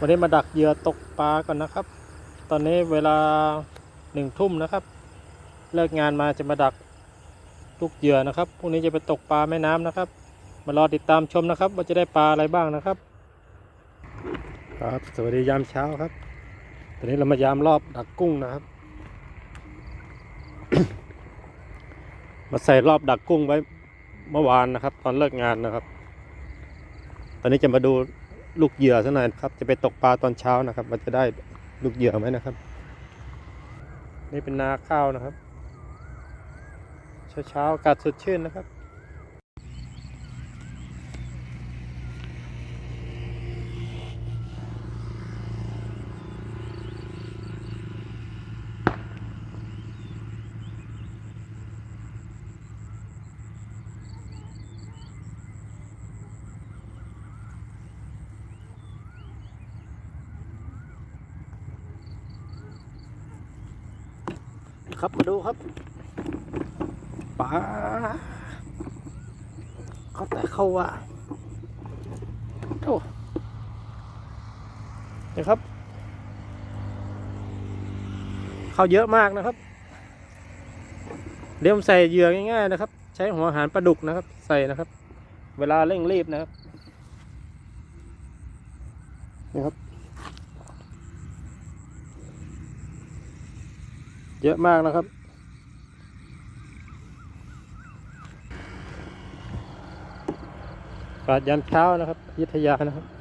วันนี้มาดักเหยื่อตกปลาก่อนนะครับ ตอนนี้เวลาหนึ่งทุ่มนะครับ เลิกงานมาจะมาดักลูกเหยื่อนะครับพรุ่งนี้จะไปตกปลาแม่น้ำนะครับ มารอติดตามชมนะครับ ว่าจะได้ปลาอะไรบ้างนะครับ ครับสวัสดียามเช้าครับ ตอนนี้เรามายามรอบดักกุ้งนะครับ มาใส่รอบดักกุ้งไว้เมื่อวานนะครับ ตอนเลิกงานนะครับ ตอนนี้จะมาดู ลูกเหยื่อซะหน่อยครับ จะไปตกปลาตอนเช้านะครับว่าจะได้ลูกเหยื่อไหมนะครับ นี่เป็นนาข้าวนะครับ เช้าๆอากาศสดชื่นนะครับ ครับมาดูครับปลาเขาแต่เข้าว่าโอ้นี่ครับ เข้าเยอะมากนะครับเดี๋ยวผมใส่เหยื่อง่ายๆนะครับ ใช้หัวหารปลาดุกนะครับ ใส่นะครับ เวลาเร่งรีบนะครับนี่ครับ ยอะมากนะครับปาดยามเช้านะครับยุทธยานะครับ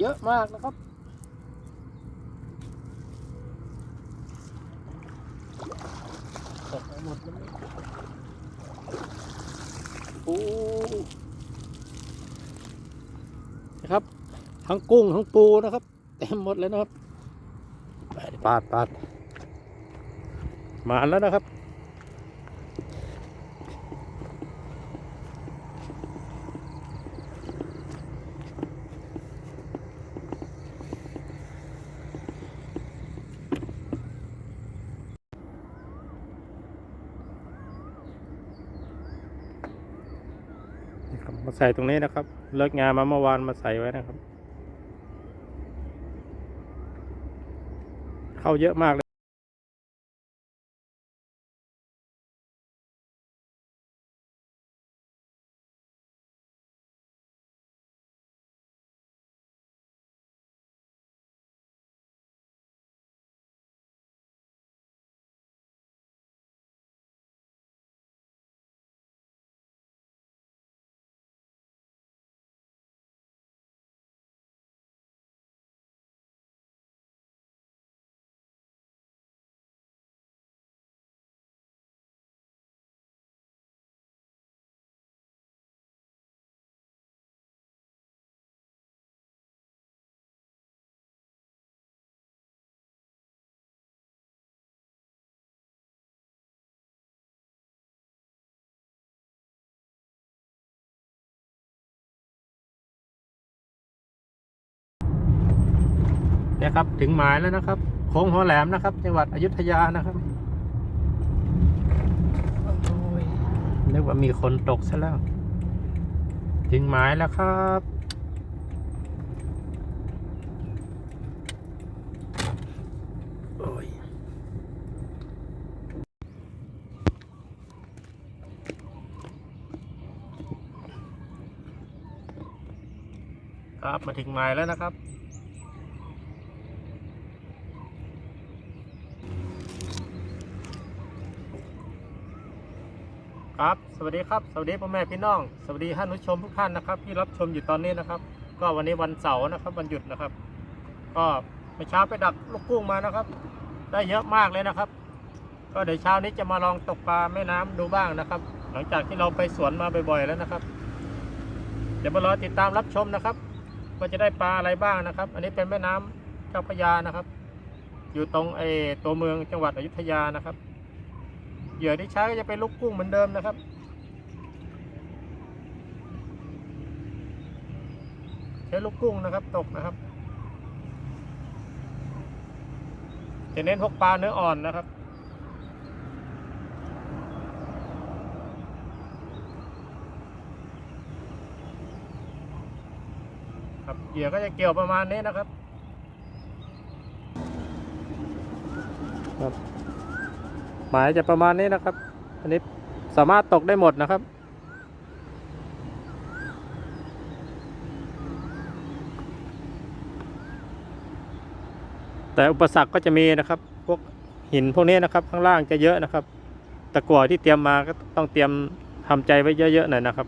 เยอะมากนะครับ ตกหมดเลยโอ้นะครับ ทั้งกุ้งทั้งปูนะครับ เต็มหมดเลยนะครับปาดปาดมาแล้วนะครับ นี่ครับมา ใส่ตรงนี้นะครับ เลิกงานมาเมื่อวานมาใส่ไว้นะครับ เข้าเยอะมากเลย นี่ยครับ ถึงหมายแล้วนะครับ โค้งหัวแหลมนะครับ จังหวัดอยุธยานะครับนึกว่ามีคนตกซะแล้ว ถึงหมายแล้วครับโอ้ยครับมาถึงหมายแล้วนะครับ ครับ สวัสดีครับ สวัสดีพ่อแม่พี่น้อง สวัสดีท่านผู้ชมทุกท่านนะครับ ที่รับชมอยู่ตอนนี้นะครับ ก็วันนี้วันเสาร์นะครับวันหยุดนะครับ ก็เมื่อเช้าไปดักลูกกุ้งมานะครับ ได้เยอะมากเลยนะครับ ก็เดี๋ยวเช้านี้จะมาลองตกปลาแม่น้ำดูบ้างนะครับ หลังจากที่เราไปสวนมาบ่อยๆแล้วนะครับ เดี๋ยวมารอติดตามรับชมนะครับว่าจะได้ปลาอะไรบ้างนะครับ อันนี้เป็นแม่น้ำเจ้าพระยานะครับ อยู่ตรงไอ้ตัวเมืองจังหวัดอยุธยานะครับ เหยื่อที่ใช้ก็จะเป็นลูกกุ้งเหมือนเดิมนะครับ ใช้ลูกกุ้งนะครับตกนะครับ จะเน้นพวกปลาเนื้ออ่อนนะครับครับเหยื่อก็จะเกี่ยวประมาณนี้นะครับครับ หมายจะประมาณนี้นะครับ อันนี้สามารถตกได้หมดนะครับ แต่อุปสรรคก็จะมีนะครับ พวกหินพวกนี้นะครับ ข้างล่างจะเยอะนะครับ ตะกั่วที่เตรียมมาก็ต้องเตรียมทำใจไว้เยอะๆหน่อยนะครับ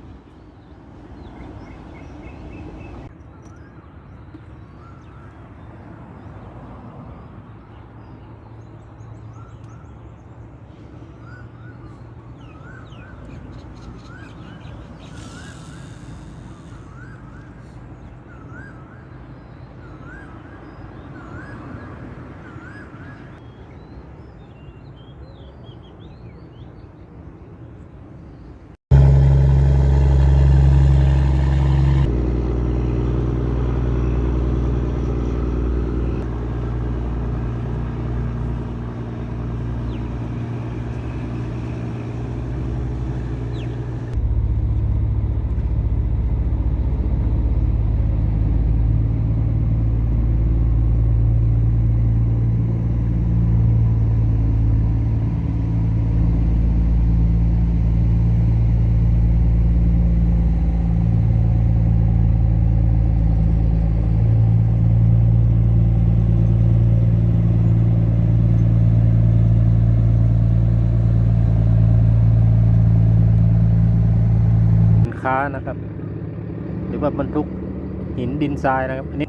ทรายนะครับ อันนี้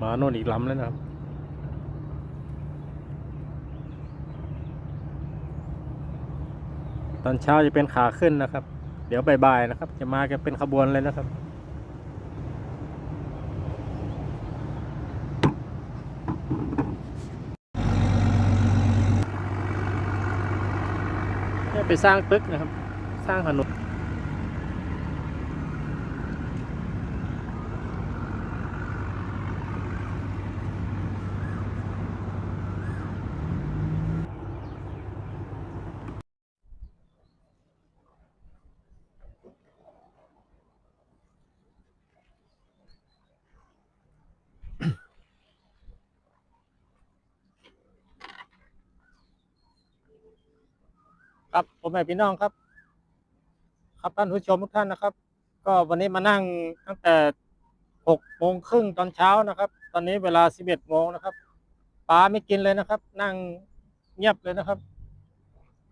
มาโน่นอีกลำแล้วนะครับตอนเช้าจะเป็นขาขึ้นนะครับ เดี๋ยวบ่ายๆนะครับ จะมากันเป็นขบวนเลยนะครับ ไปสร้างตึกนะครับ สร้างถนน ครับผมแม่พี่น้องครับ ครับท่านผู้ชมทุกท่านนะครับ ก็วันนี้มานั่งตั้งแต่หกโมงครึ่งตอนเช้านะครับ ตอนนี้เวลาสิบเอ็ดโมงนะครับปลาไม่กินเลยนะครับ นั่งเงียบเลยนะครับ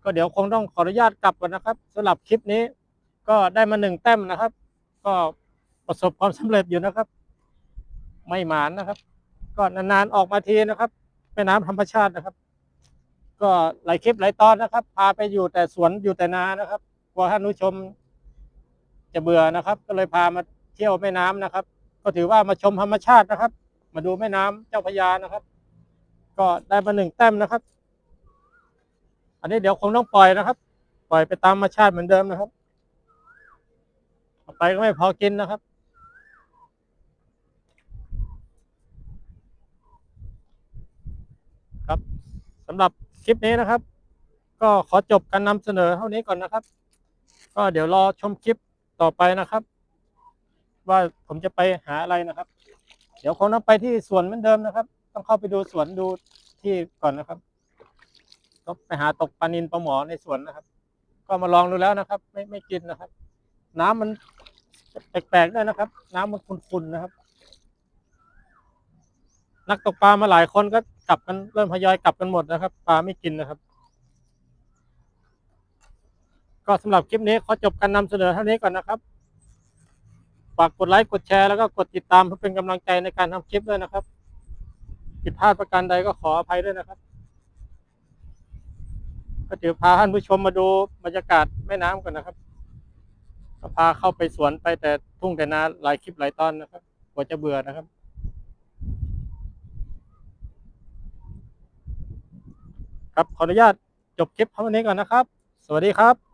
ก็เดี๋ยวคงต้องขออนุญาตกลับก่อนนะครับสำหรับคลิปนี้ ก็ได้มาหนึ่งแต้มนะครับ ก็ประสบความสำเร็จอยู่นะครับ ไม่หมานนะครับ ก็นานๆออกมาทีนะครับแม่น้ำธรรมชาตินะครับ ก็หลายคลิปหลายตอนนะครับ พาไปอยู่แต่สวนอยู่แต่นานะครับกลัวท่านผู้ชมจะเบื่อนะครับ ก็เลยพามาเที่ยวแม่น้ำนะครับ ก็ถือว่ามาชมธรรมชาตินะครับ มาดูแม่น้ำเจ้าพระยานะครับ ก็ได้มาหนึ่งแต้มนะครับ อันนี้เดี๋ยวคงต้องปล่อยนะครับ ปล่อยไปตามธรรมชาติเหมือนเดิมนะครับไปก็ไม่พอกินนะครับครับสำหรับ คลิปนี้นะครับ ก็ขอจบการนำเสนอเท่านี้ก่อนนะครับ ก็เดี๋ยวรอชมคลิปต่อไปนะครับ ว่าผมจะไปหาอะไรนะครับ เดี๋ยวคงต้องไปที่สวนเหมือนเดิมนะครับ ต้องเข้าไปดูสวนดูที่ก่อนนะครับก็ไปหาตกปลานินปลาหมอในสวนนะครับ ก็มาลองดูแล้วนะครับ ไม่ไม่กินนะครับ น้ำมันแปลกๆด้วยนะครับ น้ำมันขุ่นๆนะครับ นักตกปลามาหลายคนก็กลับกันเริ่มทยอยกลับกันหมดนะครับ ปลาไม่กินนะครับ ก็สำหรับคลิปนี้ขอจบการนำเสนอเท่านี้ก่อนนะครับฝากกดไลค์กดแชร์แล้วก็กดติดตามเพื่อเป็นกำลังใจในการทำคลิปด้วยนะครับผิดพลาดประการใดก็ขออภัยด้วยนะครับก็เดี๋ยวพาท่านผู้ชมมาดูบรรยากาศแม่น้ำก่อนนะครับก็พาเข้าไปสวนไปแต่ทุ่งแต่นาหลายคลิปหลายตอนนะครับกว่าจะเบื่อนะครับ ครับขออนุญาตจบคลิปเท่านี้ก่อนนะครับ สวัสดีครับ